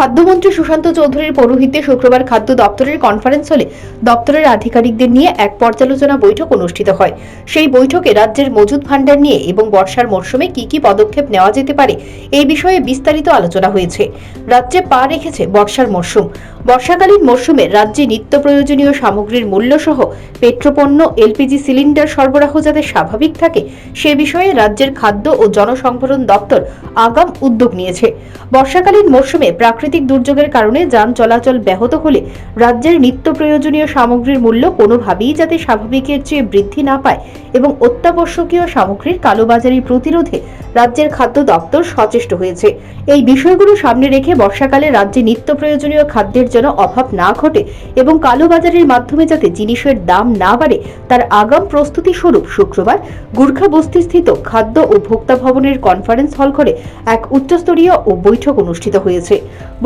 খাদ্যমন্ত্রী সুশান্ত চৌধুরীর পৌরোহিত্যে শুক্রবার খাদ্য দপ্তরের কনফারেন্স হলে দপ্তরের আধিকারিকদের নিয়ে এক পর্যালোচনা বৈঠক অনুষ্ঠিত হয়। সেই বৈঠকে রাজ্যের মজুদ ভাণ্ডার নিয়ে এবং বর্ষার মরশুমে কি কি পদক্ষেপ নেওয়া যেতে পারে এই বিষয়ে বিস্তারিত আলোচনা হয়েছে। রাজ্যে পা রেখেছে বর্ষার মরশুম। বর্ষাকালীন মরশুমে রাজ্যে নিত্য প্রয়োজনীয় সামগ্রীর মূল্য সহ পেট্রোপণ্য, এলপিজি সিলিন্ডার সরবরাহ যাতে স্বাভাবিক থাকে, সে বিষয়ে রাজ্যের খাদ্য ও জনসংভরণ দপ্তর আগাম উদ্যোগ নিয়েছে। বর্ষাকালীন মরশুমে প্রাকৃতিক দুর্যোগের কারণে যান চলাচল ব্যাহত হলে রাজ্যের নিত্য প্রয়োজনীয় সামগ্রীর মূল্য কোনোভাবেই যাতে স্বাভাবিকের চেয়ে বৃদ্ধি না পায় এবং অত্যাবশ্যকীয় সামগ্রীর কালোবাজারি প্রতিরোধে রাজ্যের খাদ্য দপ্তর সচেষ্ট হয়েছে। এই বিষয়গুলো সামনে রেখে বর্ষাকালে রাজ্যে নিত্য প্রয়োজনীয় খাদ্যের যেন অভাব না ঘটে এবং কালোবাজারের মাধ্যমে যাতে জিনিসের দাম না বাড়ে, তার আগাম প্রস্তুতি স্বরূপ শুক্রবার গুর্খা বস্তিস্থিত খাদ্য ও ভোক্তা ভবনের কনফারেন্স হল করে এক উচ্চস্তরীয় ও বৈঠক অনুষ্ঠিত হয়েছে।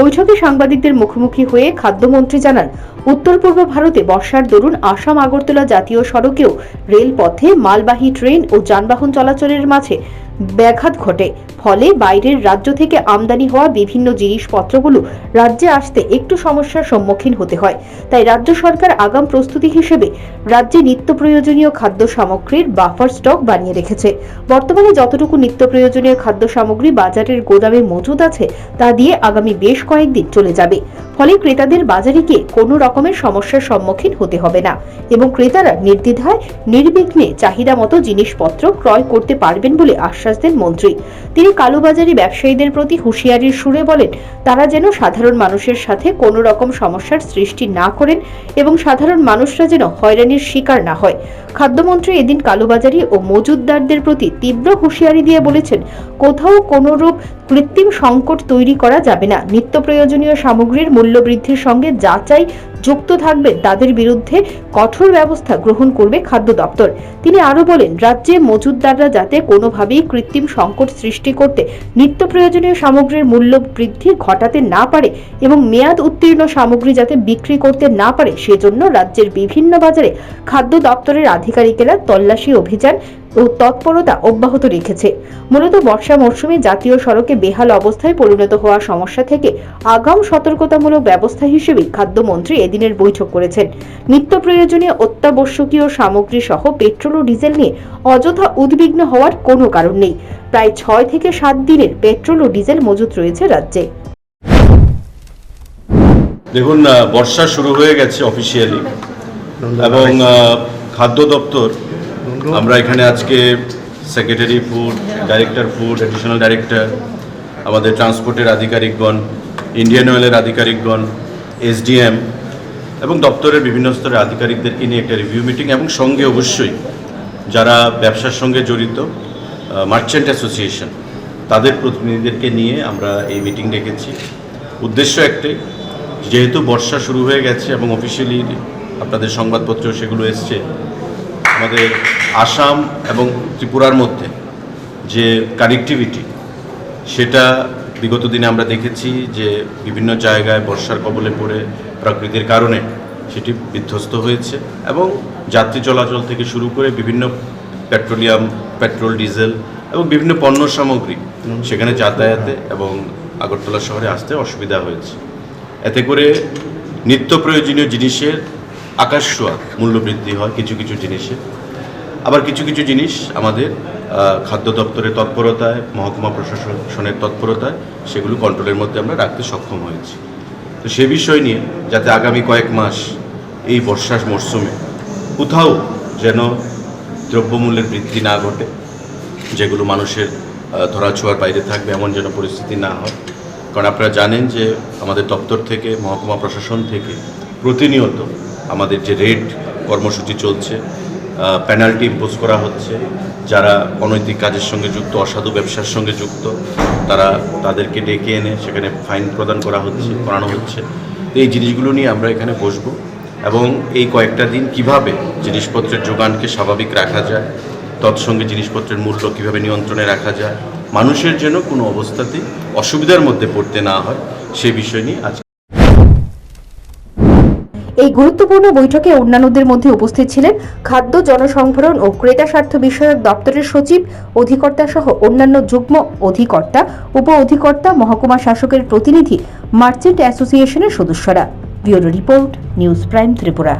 বৈঠকে সাংবাদিকদের মুখোমুখি হয়ে খাদ্যমন্ত্রী জানান, উত্তর পূর্ব ভারতে বর্ষার দরুন আসাম আগরতলা জাতীয় সড়কেও রেলপথে মালবাহী ট্রেন ও যানবাহন চলাচলের মাঝে ব্যাঘাত ঘটে। ফলে বাইরের রাজ্য থেকে আমদানি হওয়া বিভিন্ন জিনিসপত্রগুলো রাজ্যে আসতে একটু সমস্যার সম্মুখীন হতে হয়। তাই রাজ্য সরকার আগাম প্রস্তুতি হিসেবে রাজ্যে নিত্য প্রয়োজনীয় খাদ্য সামগ্রীর বাফার স্টক বানিয়ে রেখেছে। বর্তমানে যতটুকু নিত্য প্রয়োজনীয় খাদ্য সামগ্রী বাজারের গোদামে মজুদ আছে, তা দিয়ে আগামী বেশ কয়েকদিন চলে যাবে। ফলে ক্রেতাদের বাজারে গিয়ে কোনো রকমের সমস্যার সম্মুখীন হতে হবে না এবং ক্রেতারা নির্দ্বিধায়, নির্বিঘ্নে চাহিদা মতো জিনিসপত্র ক্রয় করতে পারবেন বলে আশ্বাস দেন মন্ত্রী। তিনি কালোবাজারি ব্যবসায়ীদের প্রতি হুঁশিয়ারির সুরে বলেন, তারা যেন সাধারণ মানুষের সাথে কোনো রকম সমস্যার সৃষ্টি না করেন এবং সাধারণ মানুষরা যেন হয়রানির শিকার না হয়। খাদ্যমন্ত্রী এদিন কালোবাজারি ও মজুদদারদের প্রতি তীব্র হুঁশিয়ারি দিয়ে বলেছেন, কোথাও কোনো রূপ কৃত্রিম সংকট তৈরি করা যাবে না। নিত্য প্রয়োজনীয় সামগ্রীর মূল্য বৃদ্ধির সঙ্গে যাচাই যুক্ত থাকবে, তাদের বিরুদ্ধে কঠোর ব্যবস্থা গ্রহণ করবে খাদ্য দপ্তর। তিনি আরও বলেন, রাজ্যে মজুদদাররা যাতে কোনোভাবেই কৃত্রিম সংকট সৃষ্টি করতে নিত্য প্রয়োজনীয় সামগ্রীর মূল্য বৃদ্ধি ঘটাতে না পারে এবং মেয়াদ উত্তীর্ণ সামগ্রী যাতে বিক্রি করতে না পারে, সেজন্য রাজ্যের বিভিন্ন বাজারে খাদ্য দপ্তরের আধিকারিকেরা তল্লাশি অভিযান ও তৎপরতা অব্যাহত রেখেছে। মূলত বর্ষা মরশুমে জাতীয় সড়কে বেহাল অবস্থায় পরিণত হওয়া সমস্যা থেকে আগাম সতর্কতামূলক ব্যবস্থা হিসেবে খাদ্যমন্ত্রী এদিনের বৈঠক করেছেন। নিত্য প্রয়োজনীয় অত্যাবশ্যকীয় সামগ্রী সহ পেট্রোল ও ডিজেল নিয়ে অযথা উদ্বিগ্ন হওয়ার কোনো কারণ নেই। প্রায় ছয় থেকে সাত দিনের পেট্রোল ও ডিজেল মজুত রয়েছে রাজ্যে। দেখুন বর্ষা শুরু হয়ে গেছে অফিসিয়ালি এবং খাদ্য দপ্তর আমরা এখানে আজকে secretary food director food additional director আমাদের ট্রান্সপোর্টের আধিকারিকগণ ইন্ডিয়ান অয়েলের আধিকারিকগণ এসডিএম এবং দপ্তরের বিভিন্ন স্তরের আধিকারিকদেরকে নিয়ে একটা রিভিউ মিটিং এবং সঙ্গে অবশ্যই যারা ব্যবসার সঙ্গে জড়িত মার্চেন্ট অ্যাসোসিয়েশন তাদের প্রতিনিধিদেরকে নিয়ে আমরা এই মিটিং ডেকেছি। উদ্দেশ্য একটাই, যেহেতু বর্ষা শুরু হয়ে গেছে এবং অফিসিয়ালি আপনাদের সংবাদপত্র সেগুলো এসছে আমাদের আসাম এবং ত্রিপুরার মধ্যে যে কানেক্টিভিটি সেটা বিগত দিনে আমরা দেখেছি যে বিভিন্ন জায়গায় বর্ষার কবলে পড়ে প্রকৃতির কারণে সেটি বিধ্বস্ত হয়েছে এবং যাত্রী চলাচল থেকে শুরু করে বিভিন্ন পেট্রোলিয়াম, পেট্রোল, ডিজেল এবং বিভিন্ন পণ্য সামগ্রী সেখানে যাতায়াতে এবং আগরতলা শহরে আসতে অসুবিধা হয়েছে। এতে করে নিত্য প্রয়োজনীয় জিনিসের আকাশ ছোঁয়া মূল্য বৃদ্ধি হয় কিছু কিছু জিনিসে। আবার কিছু কিছু জিনিস আমাদের খাদ্য দপ্তরের তৎপরতায়, মহকুমা প্রশাসনের তৎপরতায়, সেগুলো কন্ট্রোলের মধ্যে আমরা রাখতে সক্ষম হয়েছি। তো সে বিষয় নিয়ে যাতে আগামী কয়েক মাস এই বর্ষার মরশুমে কোথাও যেন দ্রব্যমূল্যের বৃদ্ধি না ঘটে, যেগুলো মানুষের ধরাছোঁয়ার বাইরে থাকবে এমন যেন পরিস্থিতি না হয়। কারণ আপনারা জানেন যে আমাদের দপ্তর থেকে, মহকুমা প্রশাসন থেকে প্রতিনিয়ত আমাদের যে রেড কর্মসূচি চলছে পেনাল্টি ইম্পোজ করা হচ্ছে। যারা অনৈতিক কাজের সঙ্গে যুক্ত, অসাধু ব্যবসার সঙ্গে যুক্ত, তারা তাদেরকে ডেকে এনে সেখানে ফাইন প্রদান করা হচ্ছে, করানো হচ্ছে। এই জিনিসগুলো নিয়ে আমরা এখানে বসবো এবং এই কয়েকটা দিন কীভাবে জিনিসপত্রের যোগানকে স্বাভাবিক রাখা যায়, তৎসঙ্গে জিনিসপত্রের মূল্য কীভাবে নিয়ন্ত্রণে রাখা যায়, মানুষের যেন কোনো অবস্থাতেই অসুবিধার মধ্যে পড়তে না হয়, সে বিষয় নিয়ে আজ এই গুরুত্বপূর্ণ বৈঠকে অন্যান্যদের মধ্যে উপস্থিত ছিলেন খাদ্য, জনসংভরণ ও ক্রেতা স্বার্থ বিষয়ক দপ্তরের সচিব, অধিকর্তা সহ অন্যান্য যুগ্ম অধিকর্তা, উপ অধিকর্তা, মহকুমা শাসকের প্রতিনিধি, মার্চেন্ট অ্যাসোসিয়েশনের সদস্যরা। Bureau report, news prime Tripura.